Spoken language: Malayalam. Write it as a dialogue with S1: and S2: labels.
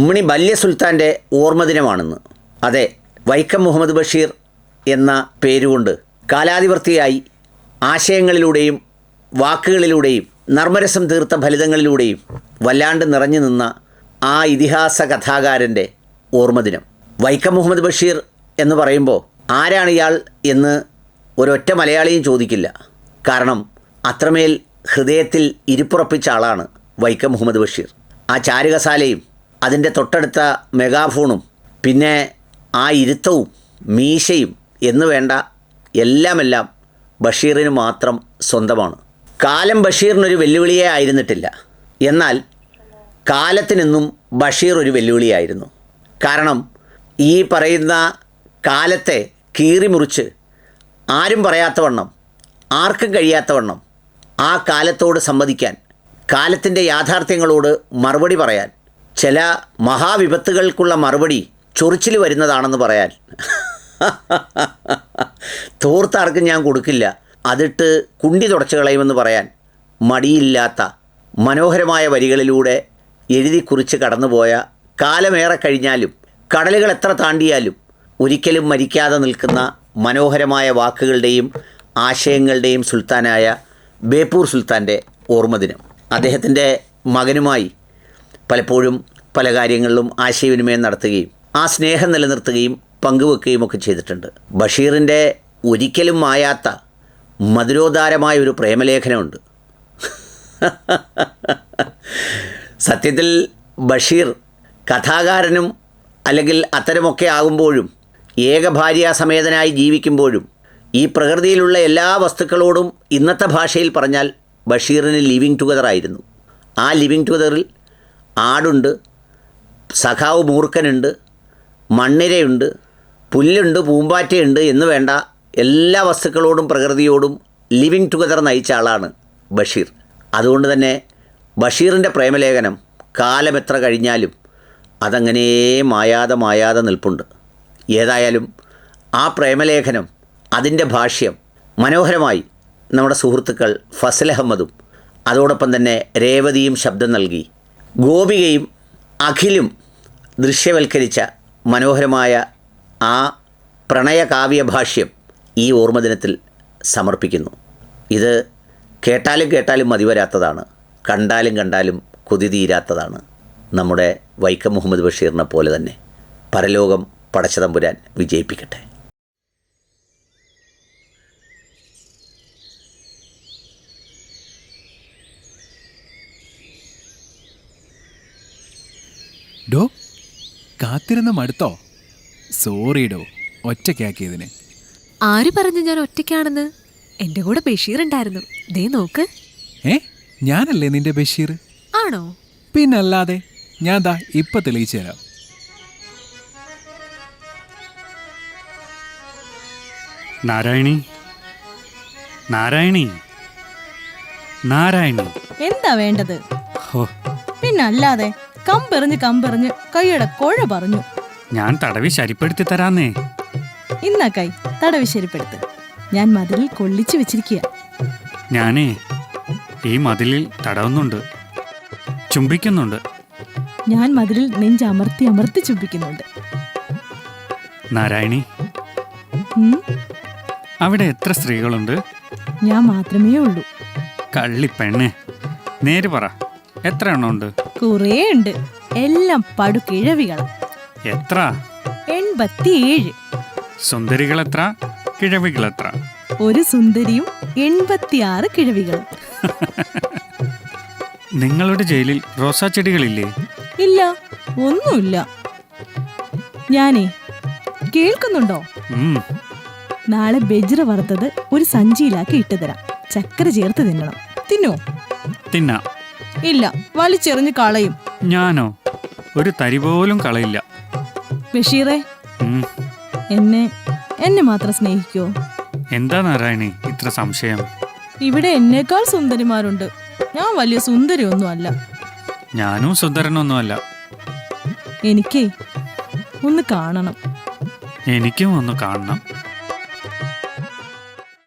S1: ഉമ്മണി ബല്യ സുൽത്താന്റെ ഓർമ്മദിനമാണെന്ന് അതെ വൈക്കം മുഹമ്മദ് ബഷീർ എന്ന പേരുകൊണ്ട് കാലാതിവർത്തിയായി ആശയങ്ങളിലൂടെയും വാക്കുകളിലൂടെയും നർമ്മരസം തീർത്ത ഫലിതങ്ങളിലൂടെയും വല്ലാണ്ട് നിറഞ്ഞു നിന്ന ആ ഇതിഹാസ കഥാകാരന്റെ ഓർമ്മദിനം വൈക്കം മുഹമ്മദ് ബഷീർ എന്ന് പറയുമ്പോൾ ആരാണ് ഇയാൾ എന്ന് ഒരൊറ്റ മലയാളിയും ചോദിക്കില്ല. കാരണം അത്രമേൽ ഹൃദയത്തിൽ ഇരിപ്പുറപ്പിച്ച ആളാണ് വൈക്കം മുഹമ്മദ് ബഷീർ. ആ ചാരുകസാലയും അതിന്റെ തൊട്ടടുത്ത മെഗാഫോണും പിന്നെ ആ ഇരുത്തവും മീശയും എന്ന് വേണ്ട എല്ലാമെല്ലാം ബഷീറിന് മാത്രം സ്വന്തമാണ്. കാലം ബഷീറിനൊരു വെല്ലുവിളിയേ ആയിരുന്നിട്ടില്ല. എന്നാൽ കാലത്തിനെന്നും ബഷീർ ഒരു വെല്ലുവിളിയായിരുന്നു. കാരണം ഈ പറയുന്ന കാലത്തെ കീറിമുറിച്ച് ആരും പറയാത്തവണ്ണം ആർക്കും കഴിയാത്തവണ്ണം ആ കാലത്തോട് സംവദിക്കാൻ കാലത്തിന്റെ യാഥാർത്ഥ്യങ്ങളോട് മറുപടി പറയാൻ ചില മഹാവിപത്തുകൾക്കുള്ള മറുപടി ചൊറിച്ചിൽ വരുന്നതാണെന്ന് പറയാൻ. തോർത്താർക്കും ഞാൻ കൊടുക്കില്ല. അതിട്ട് കുണ്ടി തുടച്ചു കളയുമെന്ന് പറയാൻ മടിയില്ലാത്ത മനോഹരമായ വരികളിലൂടെ എഴുതി കുറിച്ച് കടന്നുപോയ കാലമേറെ കഴിഞ്ഞാലും കടലുകൾ എത്ര താണ്ടിയാലും ഒരിക്കലും മരിക്കാതെ നിൽക്കുന്ന മനോഹരമായ വാക്കുകളുടെയും ആശയങ്ങളുടെയും സുൽത്താനായ ബേപ്പൂർ സുൽത്താന്റെ ഓർമ്മദിനം. അദ്ദേഹത്തിന്റെ മകനുമായി പലപ്പോഴും പല കാര്യങ്ങളിലും ആശയവിനിമയം നടത്തുകയും ആ സ്നേഹം നിലനിർത്തുകയും പങ്കുവെക്കുകയും ഒക്കെ ചെയ്തിട്ടുണ്ട്. ബഷീറിന്റെ ഒരിക്കലും മായാത്ത മധുരോദാരമായ ഒരു പ്രേമലേഖനമുണ്ട്. സത്യത്തിൽ ബഷീർ കഥാകാരനും അല്ലെങ്കിൽ അത്തരമൊക്കെ ആകുമ്പോഴും ഏകഭാര്യാസമേതനായി ജീവിക്കുമ്പോഴും ഈ പ്രകൃതിയിലുള്ള എല്ലാ വസ്തുക്കളോടും ഇന്നത്തെ ഭാഷയിൽ പറഞ്ഞാൽ ബഷീറിന് ലിവിങ് ടുഗദർ ആയിരുന്നു. ആ ലിവിങ് ടുഗദറിൽ ആടുണ്ട് സഖാവ് മൂർഖനുണ്ട് മണ്ണിരയുണ്ട് പുല്ലുണ്ട് പൂമ്പാറ്റയുണ്ട് എന്ന് വേണ്ട എല്ലാ വസ്തുക്കളോടും പ്രകൃതിയോടും ലിവിങ് ടുഗദർ നയിച്ച ആളാണ് ബഷീർ. അതുകൊണ്ട് തന്നെ ബഷീറിന്റെ പ്രേമലേഖനം കാലം എത്ര കഴിഞ്ഞാലും അതങ്ങനെ മായാതെ മായാതെ നിൽപ്പുണ്ട്. ഏതായാലും ആ പ്രേമലേഖനം അതിന്റെ ഭാഷ്യം മനോഹരമായി നമ്മുടെ സുഹൃത്തുക്കൾ ഫസൽ അഹമ്മദും അതോടൊപ്പം തന്നെ രേവതിയും ശബ്ദം നൽകി. ഗോപികയും അഖിലും ദൃശ്യവൽക്കരിച്ച മനോഹരമായ ആ പ്രണയകാവ്യ ഭാഷ്യം ഈ ഓർമ്മദിനത്തിൽ സമർപ്പിക്കുന്നു. ഇത് കേട്ടാലും കേട്ടാലും മതിവരാത്തതാണ്. കണ്ടാലും കണ്ടാലും കൊതി തീരാത്തതാണ് നമ്മുടെ വൈക്കം മുഹമ്മദ് ബഷീറിനെ പോലെ തന്നെ പരലോകം പടച്ചതമ്പുരാൻ വിജയിപ്പിക്കട്ടെ.
S2: ഡോ കാത്തിരുന്ന് മടുത്തോ? സോറി ഡോ ഒറ്റയ്ക്കാക്കിയതിന്.
S3: ആര് പറഞ്ഞു ഞാൻ ഒറ്റയ്ക്കാണെന്ന്? എന്റെ കൂടെ ബഷീർ ഉണ്ടായിരുന്നു. ദേ നോക്ക്.
S2: ഏ ഞാനല്ലേ നിന്റെ ബഷീർ?
S3: ആണോ?
S2: പിന്നല്ലാതെ ഞാൻ ദാ ഇപ്പൊ തെളിയിച്ചു തരാം.
S4: നാരായണി? നാരായണി? നാരായണി?
S5: എന്താ വേണ്ടത്? പിന്നല്ലാതെ കമ്പെറിഞ്ഞ് കമ്പെറിഞ്ഞ് കൈയുടെ കൊഴ പറഞ്ഞു.
S4: ഞാൻ തടവി ശരിപ്പെടുത്തി തരാന്നേ.
S5: ഇന്നാ കൈ തടവി ശരിപ്പെടുത്ത്. ഞാൻ മതിലിൽ കൊള്ളിച്ചു വെച്ചിരിക്കുക.
S4: ഞാനേ ഈ മതിലിൽ തടവുന്നുണ്ട്. ചുംബിക്കുന്നുണ്ട്.
S5: ഞാൻ മതിലിൽ നെഞ്ച് അമർത്തി അമർത്തി ചുംബിക്കുന്നുണ്ട്.
S4: നാരായണി.
S5: ഉം,
S4: അവിടെ എത്ര സ്ത്രീകളുണ്ട്?
S5: ഞാൻ മാത്രമേ ഉള്ളൂ.
S4: കള്ളിപ്പെണ്ണേ നേര് പറ. എത്ര എണ്ണം ഉണ്ട്?
S5: കുറേ ഉണ്ട് എല്ലാം പടുകിഴവികൾ
S4: എത്ര?
S5: എൺപത്തിയേഴ്.
S4: സുന്ദരികൾ എത്ര കിഴവികൾ എത്ര
S5: ഒരു സുന്ദരിയും എൺപത്തിയാറ് കിഴവികളും.
S4: നിങ്ങളുടെ ജയിലിൽ റോസാ ചെടികളില്ലേ?
S5: ഇല്ല ഒന്നുമില്ല. ഞാനേ കേൾക്കുന്നുണ്ടോ? നാളെ ബെജ്ര വറുത്തത് ഒരു സഞ്ചിയിലാക്കി ഇട്ടുതരാം. ചക്കര ചേർത്ത് തിന്നണം. തിന്നോ?
S4: തിന്നാം.
S5: ഇല്ല വലിച്ചെറിഞ്ഞ് കളയും.
S4: ഞാനോ? ഒരു തരി പോലും കളയില്ല.
S5: ബഷീറെ
S4: ഉം,
S5: എന്നെ എന്നെ മാത്രം സ്നേഹിക്കോ.
S4: എന്താ നാരായണി ഇത്ര സംശയം?
S5: ഇവിടെ എന്നേക്കാൾ സുന്ദരിമാരുണ്ട്. ഞാൻ വലിയ സുന്ദരിയൊന്നും അല്ല
S4: ഞാനും സുന്ദരനൊന്നുമല്ല.
S5: എനിക്കേ ഒന്ന് കാണണം.
S4: എനിക്കും ഒന്ന് കാണണം.